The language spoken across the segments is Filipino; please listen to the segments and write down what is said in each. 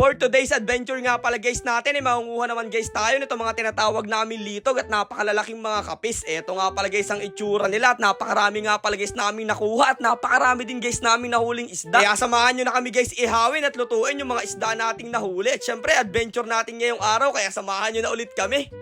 For today's adventure nga pala guys natin, eh, makunguha naman guys tayo nito mga tinatawag namin litog at napakalalaking mga kapis. Eto nga pala guys ang itsura nila at napakarami nga pala guys namin nakuha at napakarami din guys namin nahuling isda. Kaya samahan nyo na kami guys ihawin at lutuin yung mga isda nating nahuli. At syempre adventure natin ngayong araw kaya samahan nyo na ulit kami.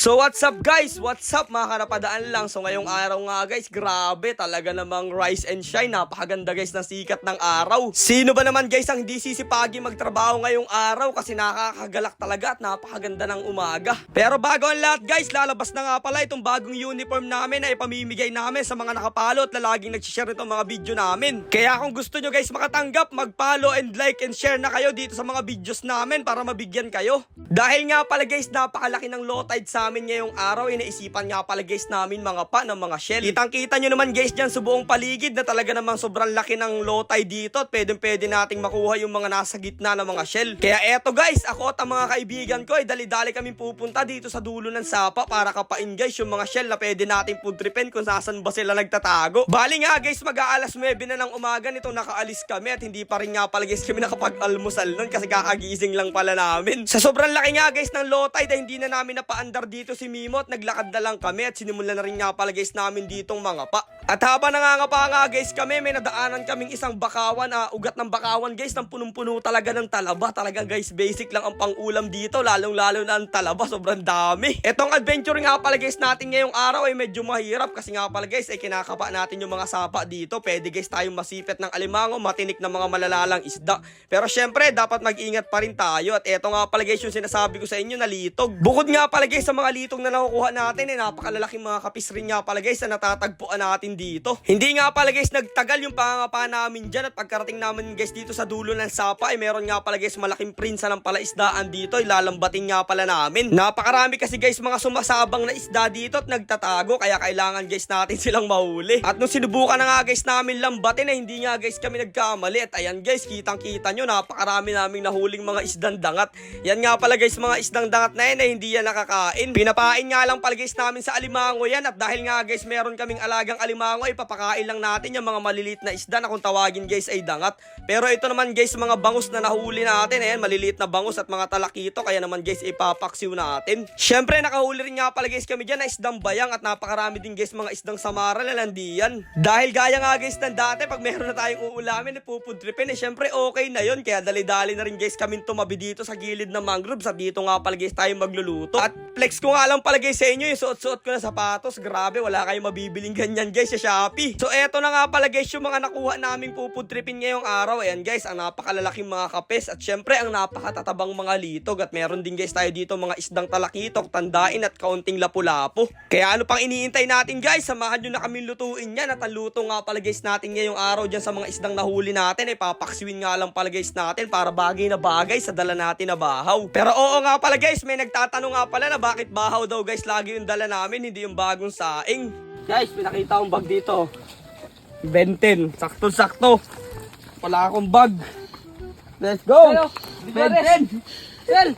So what's up guys? What's up mga kanapadaan lang? So ngayong araw nga guys, grabe talaga namang rise and shine. Napakaganda guys ng sikat ng araw. Sino ba naman guys ang hindi sisipagi magtrabaho ngayong araw kasi nakakagalak talaga at napakaganda ng umaga. Pero bago ang lahat guys, lalabas na nga pala itong bagong uniform namin na ipamimigay namin sa mga nakapalo at lalaging nagsishare itong mga video namin. Kaya kung gusto nyo guys makatanggap, mag-follow and like and share na kayo dito sa mga videos namin para mabigyan kayo. Dahil nga pala guys, napakalaki ng low tide sa amin ngayong araw, inaisipan nga pala guys namin mga pa ng mga shell. Kitang kita nyo naman guys dyan sa buong paligid na talaga namang sobrang laki ng low tide dito at pwedeng pwede nating makuha yung mga nasa gitna ng mga shell. Kaya eto guys, ako at ang mga kaibigan ko ay dali-dali kami pupunta dito sa dulo ng sapa para kapain guys yung mga shell na pwede nating pudripen kung saan ba sila nagtatago. Bali nga guys, mag-aalas 9 na ng umaga nitong nakaalis kami at hindi pa rin nga pala guys kami nakapag-almusal nun kasi kakagising lang pala namin. Sa sobrang laki nga guys ng low tide hindi na namin napaandar dito si Mimo at naglakad na lang kami at sinimulan na rin nga pala guys namin ditong mga pa. At habang nangangapa nga guys kami, may nadaanan kaming isang bakawan, ah, ugat ng bakawan guys, ng punong-puno talaga ng talaba. Talaga guys, basic lang ang pang-ulam dito, lalong-lalo na ang talaba, sobrang dami. Etong adventure nga pala guys natin ngayong araw ay medyo mahirap kasi nga pala guys, ay kinakapa natin yung mga sapa dito. Pwede guys tayong masipit ng alimango, matinik ng mga malalalang isda. Pero syempre, dapat mag-ingat pa rin tayo. At eto nga pala guys yung sinasabi ko sa inyo na litog. Bukod nga pala guys sa mga litog na nakukuha natin, eh, napakalalaking mga kapis rin nga pala guys na natatagpuan natin dito. Hindi nga pala guys nagtagal yung pangangapa namin dyan at pagkarating namin guys dito sa dulo ng sapa ay meron nga pala guys malaking prinsa ng palaisdaan dito ay lalambatin nga pala namin. Napakarami kasi guys mga sumasabang na isda dito at nagtatago kaya kailangan guys natin silang mahuli. At nung sinubukan na nga guys namin lambatin ay hindi nga guys kami nagkamali at ayan guys kitang kita nyo napakarami naming nahuling mga isdang dangat. Yan nga pala guys mga isdang dangat na yan ay hindi yan nakakain. Pinapain nga lang pala guys namin sa alimango yan at dahil nga guys meron kaming alagang alimango ay papakain lang natin yung mga maliliit na isda na kung tawagin guys ay dangat. Pero ito naman guys mga bangus na nahuli natin ayan maliliit na bangus at mga talakito kaya naman guys ipapaksiw natin. Syempre nakahuli rin nga pala guys kami dyan na isdang bayang at napakarami din guys mga isdang samara na landian. Dahil gaya nga guys ng dati pag meron na tayong uulamin ipupudripin eh syempre okay na yun kaya dali-dali na rin guys kami tumabi dito sa gilid ng mangroves at dito nga pala guys tayo magluluto. At flex ko nga lang pala guys sa inyo yung suot-suot ko na sapatos. Grabe wala kayong mabibiling ganyan guys sa Shopee. So eto na nga pala guys yung mga nakuha naming pupudripin ngayong araw. Ayan guys ang napakalalaking mga kapes at syempre ang napakatatabang mga litog at meron din guys tayo dito mga isdang talakitok, tandain at kaunting lapu-lapu. Kaya ano pang iniintay natin guys? Samahan nyo na kami lutuin yan at ang luto nga pala guys natin ngayong araw dyan sa mga isdang nahuli natin ay papaksiwin nga lang pala guys natin para bagay na bagay sa dala natin na bahaw. Pero oo nga pala guys, may nagtatanong nga pala na bakit bahaw daw guys lagi yung dala namin, hindi yung bagong saing. Guys, pinakita akong bag dito. Benten, sakto-sakto. Wala akong bag. Let's go! Benten! Sel!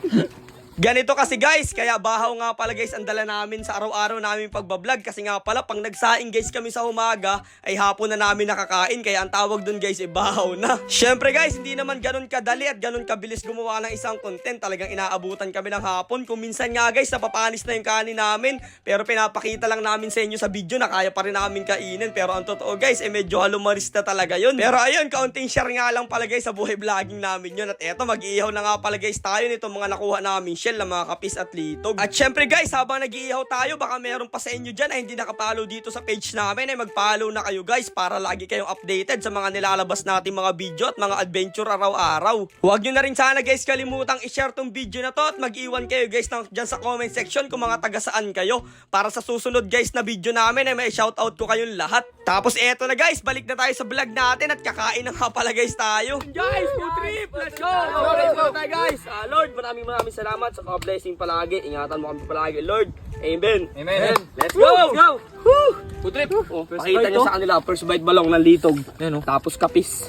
Ganito kasi guys, kaya bahaw nga pala guys ang dala namin sa araw-araw namin pagbablog kasi nga pala pang nagsaing guys kami sa umaga ay hapon na namin nakakain kaya ang tawag dun guys ay bahaw na. Syempre guys, hindi naman ganun kadali at ganun kabilis gumawa ng isang content. Talagang inaabutan kami ng hapon. Kung minsan nga guys, napapanis na yung kanin namin pero pinapakita lang namin sa inyo sa video na kaya pa rin namin kainin. Pero ang totoo guys, eh medyo halumaris na talaga yun. Pero ayun, kaunting share nga lang pala guys sa buhay vlogging namin yun. At eto, mag-iihaw na nga pala guys tayo nitong mga nakuha namin shell na mga kapis at litog. At syempre guys, habang nag-iihaw tayo, baka meron pa sa inyo dyan na hindi nakapalo dito sa page namin, ay mag-follow na kayo guys para lagi kayong updated sa mga nilalabas natin mga video at mga adventure araw-araw. Huwag nyo na rin sana guys kalimutang i-share tong video na to at mag-iwan kayo guys ng, dyan sa comment section kung mga taga saan kayo para sa susunod guys na video namin ay may shoutout ko kayong lahat. Tapos eto na guys, balik na tayo sa vlog natin at kakain na nga pala guys tayo. Guys, food trip! Let's go! Let's go tayo guys! Ah, Lord, maraming maraming salamat sa blessing palagi. Ingatan mo kami palagi, Lord. Amen. Amen. Let's go! Let's go! Woo! Food trip! Oh, First pakita nyo oh. sa kanila, first bite balong ng litog. Yan, oh. Tapos kapis.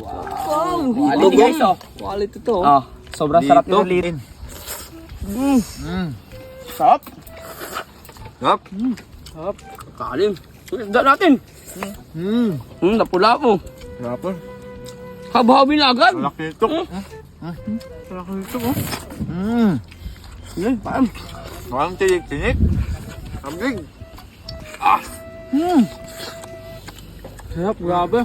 Wow! Quality guys, oh. Quality to. Ah, sobrang sarap ng litog. Mm. Sarap. Sarap. Sarap. Kalim. Isda natin. Mm. Hmm, napula mo. Sarap. Habahabi na agad. Malaki ito. Malaki ito oh. Mm. Yan, paam. Parang tinik-tinik. Ambig. Mm. Sarap, grabe.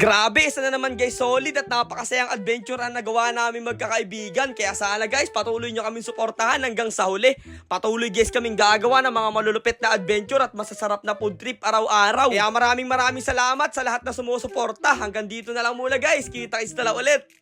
Grabe, isa na naman guys, solid at napakasayang adventure ang nagawa namin magkakaibigan. Kaya sana guys, patuloy nyo kaming suportahan hanggang sa huli. Patuloy guys kaming gagawa ng mga malulupit na adventure at masasarap na food trip araw-araw. Kaya maraming maraming salamat sa lahat na sumusuporta. Hanggang dito na lang muna guys, lang ulit.